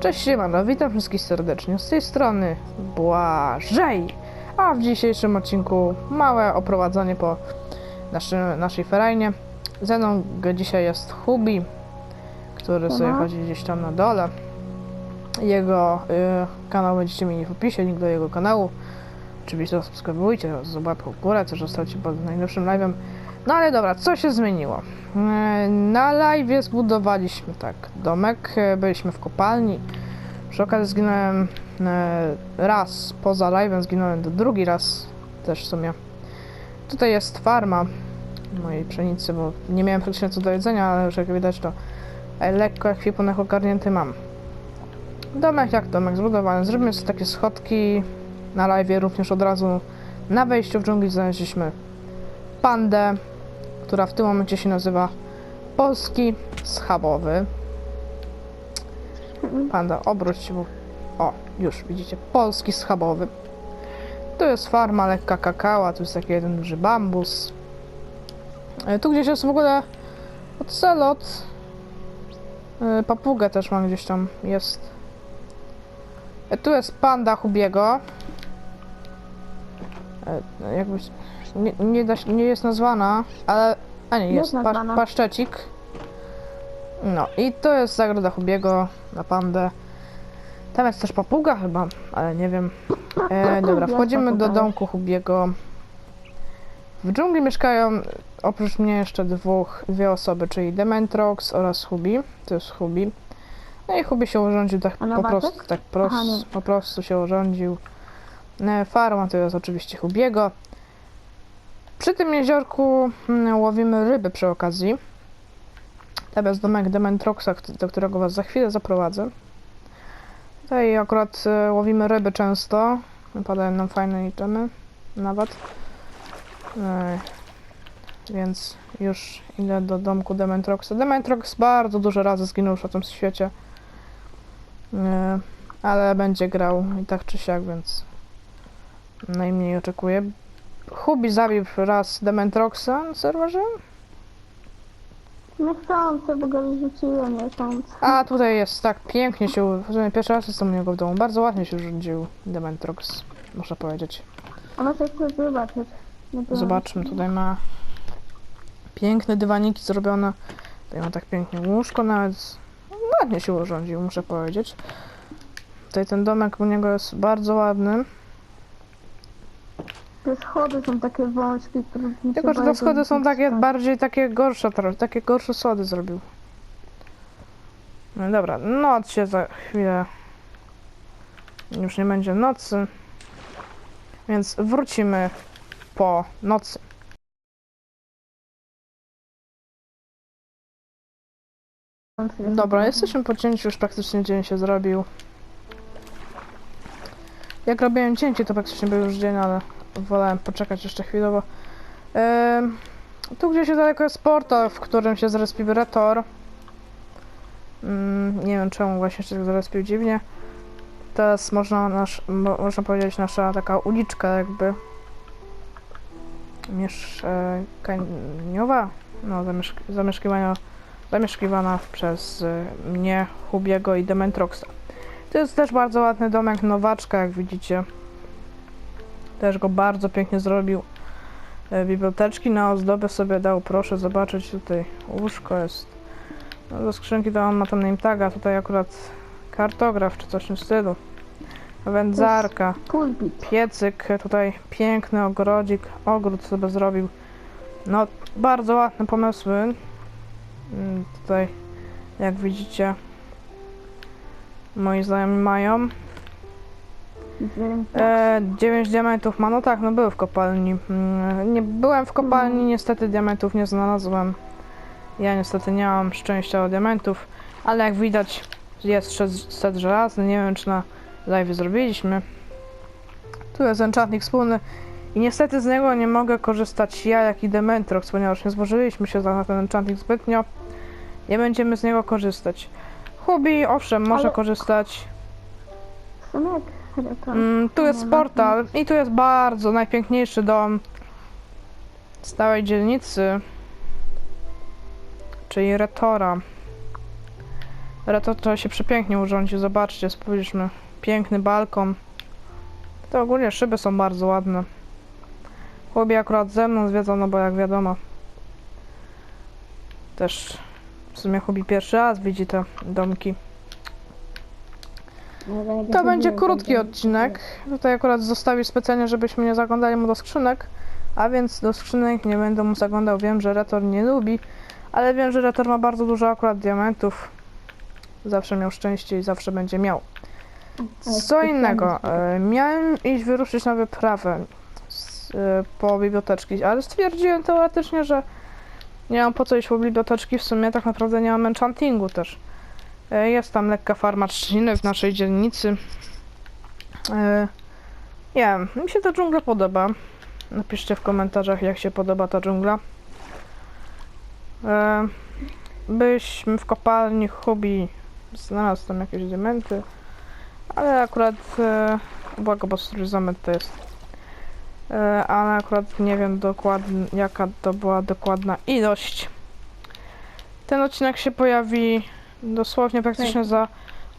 Cześć siemano, witam wszystkich serdecznie. Z tej strony Błażej. A w dzisiejszym odcinku małe oprowadzenie po naszy, naszej ferajnie. Ze mną dzisiaj jest Hubi, który sobie Aha. chodzi gdzieś tam na dole. Jego y, kanał będziecie mieli w opisie, link do jego kanału. Oczywiście zasubskrybujcie, zobaczcie w górę, też zostawcie pod najnowszym live'em. No ale dobra, co się zmieniło? E, Na live zbudowaliśmy tak domek, e, byliśmy w kopalni. Przy okazji zginąłem e, raz poza live'em, zginąłem drugi raz też w sumie. Tutaj jest farma mojej pszenicy, bo nie miałem praktycznie co do jedzenia, ale już jak widać to lekko ekwipunek ogarnięty mam. Domek jak domek zbudowany. Zrobimy sobie takie schodki na live również od razu na wejściu w dżungli znaleźliśmy pandę, która w tym momencie się nazywa Polski Schabowy. Panda, obróć się. O, już widzicie, Polski Schabowy. Tu jest farma lekka kakała, tu jest taki jeden duży bambus. E, Tu gdzieś jest w ogóle ocelot. E, Papugę też mam gdzieś tam, jest. E, Tu jest panda Hubiego. E, Jakby nie, nie, da, nie jest nazwana, ale. A nie, Jest jest pa, nazwana. paszczecik. No i to jest zagroda Hubiego na pandę. Tam jest też papuga chyba, ale nie wiem. E, dobra, wchodzimy do domku Hubiego. W dżungli mieszkają oprócz mnie jeszcze dwóch, dwie osoby, czyli Dementrox oraz Hubi. To jest Hubi. No i Hubi się urządził tak po prostu, tak pros, Aha, po prostu się urządził. E, Farma to jest oczywiście Hubiego. Przy tym jeziorku mm, łowimy ryby przy okazji. Jest domek Dementroxa, do którego was za chwilę zaprowadzę. Tutaj akurat e, łowimy ryby często. Padają nam fajne itemy. Nawet. Więc już idę do domku Dementroxa. Dementrox bardzo dużo razy zginął już na tym świecie. Ale będzie grał i tak czy siak, więc najmniej oczekuję. Hubi zabił raz Dementroxa na serwerze. Nie chcący, bo go rzuciłem miesiąc. A tutaj jest tak pięknie się. w sumie Pierwszy raz jestem u niego w domu. Bardzo ładnie się urządził Dementrox, muszę powiedzieć. A może chcesz zobaczyć? Nie. Zobaczmy, tutaj ma piękne dywaniki zrobione. Tutaj ma tak pięknie łóżko nawet. Ładnie się urządził, muszę powiedzieć. Tutaj ten domek u niego jest bardzo ładny. Te schody są takie wąskie, które... Tylko, że te schody są takie bardziej takie gorsze takie gorsze schody zrobił. No dobra, noc się za chwilę. Już nie będzie nocy. Więc wrócimy po nocy. Dobra, jesteśmy po cięciu, już praktycznie dzień się zrobił. Jak robiłem cięcie, to praktycznie był już dzień, ale wolałem poczekać jeszcze chwilowo. Em, tu gdzieś daleko jest portal, w którym się zrespił Retor. Mm, nie wiem czemu właśnie się zrespił dziwnie. Jest można, nasz, mo, można powiedzieć nasza taka uliczka jakby mieszkaniowa, no zamieszk zamieszkiwania, zamieszkiwana przez y, mnie, Hubiego i Dementroxa. To jest też bardzo ładny domek, nowaczka jak widzicie. Też go bardzo pięknie zrobił e, biblioteczki na ozdobę sobie dał, proszę zobaczyć tutaj łóżko jest. No, do skrzynki to on ma tam name taga, tutaj akurat kartograf czy coś w tym stylu. Wędzarka, piecyk, tutaj piękny ogrodzik, ogród sobie zrobił. No bardzo ładne pomysły. Mm, tutaj jak widzicie moi znajomi mają E, 9 diamentów ma, no tak, no był w kopalni. Mm, Nie byłem w kopalni, niestety diamentów nie znalazłem. Ja niestety nie mam szczęścia o diamentów, ale jak widać jest set- set żelazny, nie wiem czy na live zrobiliśmy. Tu jest enchantnik wspólny i niestety z niego nie mogę korzystać ja jak i Dementrox, ponieważ nie złożyliśmy się za ten enchantnik zbytnio. Nie będziemy z niego korzystać. Hubi, owszem, może Ale- korzystać. W sumie jak retor. Mm, tu jest portal i tu jest bardzo najpiękniejszy dom stałej dzielnicy, czyli Retora. Reto to się przepięknie urządził, zobaczcie, spójrzmy. Piękny balkon. To ogólnie szyby są bardzo ładne. Chłopie akurat ze mną zwiedzał, no bo jak wiadomo. Też w sumie Hubi pierwszy raz widzi te domki. To będzie krótki odcinek. Tutaj akurat zostawił specjalnie, żebyśmy nie zaglądali mu do skrzynek. A więc do skrzynek nie będę mu zaglądał. Wiem, że Retor nie lubi, ale wiem, że Retor ma bardzo dużo akurat diamentów. Zawsze miał szczęście i zawsze będzie miał. Co innego. E, miałem iść wyruszyć na wyprawę e, po biblioteczki, ale stwierdziłem teoretycznie, że nie mam po co iść po biblioteczki. W sumie tak naprawdę nie mam enchantingu też. E, Jest tam lekka farma trzciny w naszej dzielnicy. E, Nie wiem, mi się ta dżungla podoba. Napiszcie w komentarzach, jak się podoba ta dżungla. E, Byliśmy w kopalni Hubi. Znalazł tam jakieś diamenty. Ale akurat bo zamet to jest. Ale akurat nie wiem dokładnie jaka to była dokładna ilość. Ten odcinek się pojawi dosłownie praktycznie za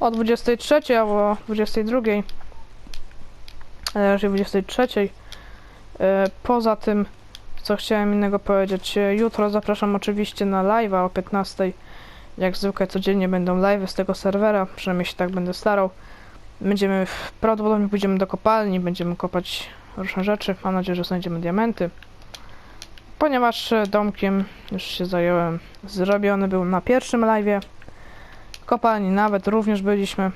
o 23 albo 22. Ale raczej 23. E, poza tym, co chciałem innego powiedzieć, e, jutro zapraszam oczywiście na live'a o 15. Jak zwykle codziennie będą live'y z tego serwera, przynajmniej się tak będę starał. Będziemy, w- prawdopodobnie pójdziemy do kopalni, będziemy kopać różne rzeczy. Mam nadzieję, że znajdziemy diamenty. Ponieważ e, domkiem już się zająłem, zrobiony był na pierwszym live'ie. Kopalni nawet również byliśmy.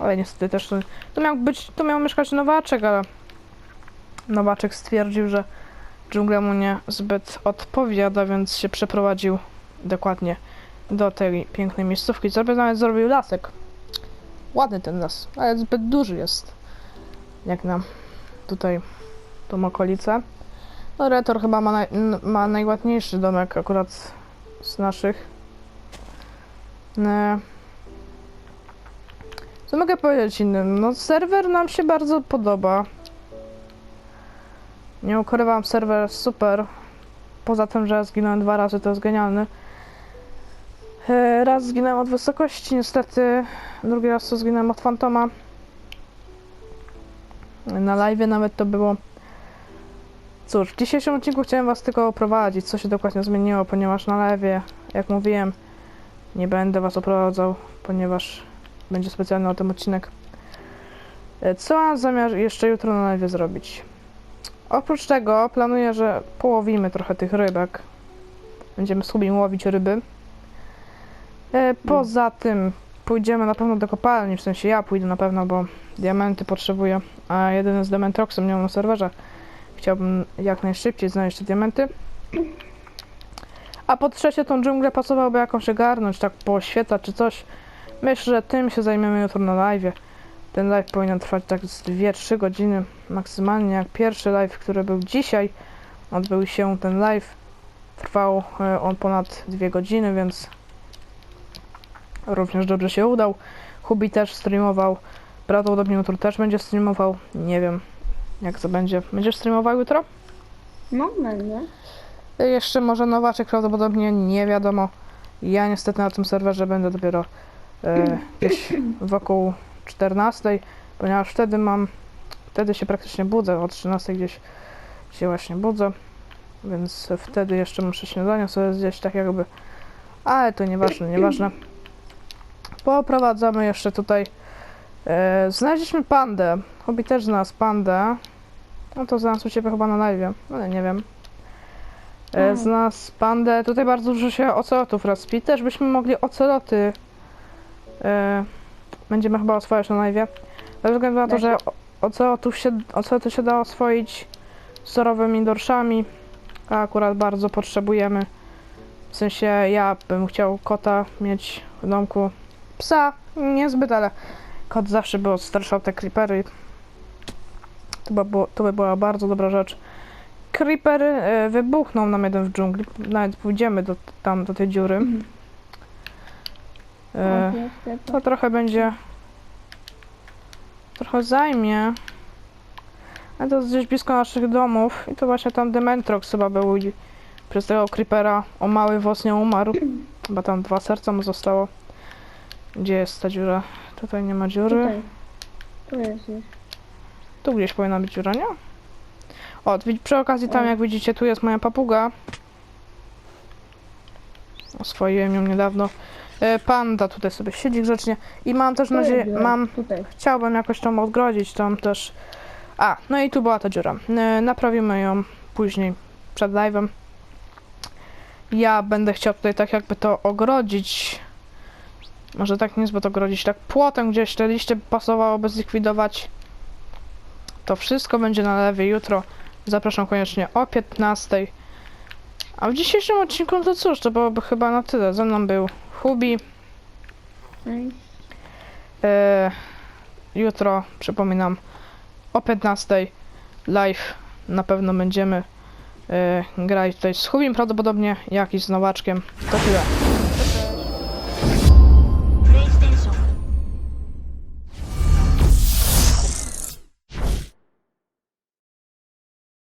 Ale niestety też tu miał być, tu miał mieszkać nowaczek, ale nowaczek stwierdził, że dżungla mu nie zbyt odpowiada, więc się przeprowadził dokładnie do tej pięknej miejscówki. Zrobił nawet zrobił lasek. Ładny ten las, ale zbyt duży jest. Jak na tutaj tą okolicę. No Retor chyba ma, naj, ma najładniejszy domek akurat z naszych. Ne. Co mogę powiedzieć innym? No serwer nam się bardzo podoba. Nie ukrywam, serwer super. Poza tym, że zginąłem dwa razy, to jest genialny. E, Raz zginąłem od wysokości, niestety. Drugi raz to zginąłem od fantoma. Na live nawet to było. Cóż, w dzisiejszym odcinku chciałem was tylko oprowadzić, co się dokładnie zmieniło, ponieważ na live, jak mówiłem, nie będę was oprowadzał, ponieważ będzie specjalny o tym odcinek. E, Co mam zamiar jeszcze jutro na live zrobić? Oprócz tego planuję, że połowimy trochę tych rybek. Będziemy sobie łowić ryby. E, Poza tym pójdziemy na pewno do kopalni, w sensie ja pójdę na pewno, bo diamenty potrzebuję, a jedyny z Dementroxem nie mam na serwerze. Chciałbym jak najszybciej znaleźć te diamenty. A po trzecie tą dżunglę pasowałoby jakąś ogarnąć, tak pooświetlać czy coś. Myślę, że tym się zajmiemy jutro na live. Ten live powinien trwać tak z 2-3 godziny maksymalnie, jak pierwszy live, który był dzisiaj. Odbył się ten live. Trwał e, on ponad 2 godziny, więc również dobrze się udał. Hubi też streamował. Prawdopodobnie jutro też będzie streamował. Nie wiem, jak to będzie. Będziesz streamował jutro? No, będzie. Jeszcze może nowaczek prawdopodobnie, nie wiadomo. Ja niestety na tym serwerze będę dopiero gdzieś wokół 14, ponieważ wtedy mam, wtedy się praktycznie budzę, od 13 gdzieś się właśnie budzę, więc wtedy jeszcze muszę śniadanie sobie zjeść tak jakby, ale to nieważne, nieważne. Poprowadzamy jeszcze tutaj, e, znaleźliśmy pandę, Hobby też znalazł pandę, no to znalazł u Ciebie chyba na live, ale nie wiem. E, Tak. Znalazł pandę. Tutaj bardzo dużo się ocelotów rozpi. Też byśmy mogli oceloty. E, będziemy chyba oswajać na live. Ze względu na to, że o- ocelotów się, oceloty się da oswoić surowymi dorszami. A akurat bardzo potrzebujemy. W sensie ja bym chciał kota mieć w domku. Psa niezbyt, ale kot zawsze by odstraszał te creepery. To by, było, to by była bardzo dobra rzecz. Creeper e, wybuchnął nam jeden w dżungli. Nawet pójdziemy do, tam, do tej dziury. E, O, jest, to trochę będzie. Trochę zajmie. Ale to jest gdzieś blisko naszych domów. I to właśnie tam Dementrox chyba był. I przez tego Creepera o mały włos nie umarł. Chyba tam dwa serca mu zostało. Gdzie jest ta dziura? Tutaj nie ma dziury. Tutaj. Tu jest gdzieś. Tu gdzieś powinna być dziura, nie? O, przy okazji tam jak widzicie, tu jest moja papuga. Oswoiłem ją niedawno. E, Panda tutaj sobie siedzi grzecznie. I mam też Tu nadzieję, dziura. mam, Tutaj. chciałbym jakoś tam odgrodzić tam też. A, no i tu była ta dziura. E, Naprawimy ją później, przed live'em. Ja będę chciał tutaj tak jakby to ogrodzić. Może tak niezbyt ogrodzić, tak płotem gdzieś te liście pasowałoby zlikwidować. To wszystko będzie na lewie jutro. Zapraszam koniecznie o 15. A w dzisiejszym odcinku no to cóż, to byłoby chyba na tyle. Ze mną był Hubi. E, jutro, przypominam, o 15 live na pewno będziemy e, grać tutaj z Hubim prawdopodobnie, jak i z Nowaczkiem. To tyle.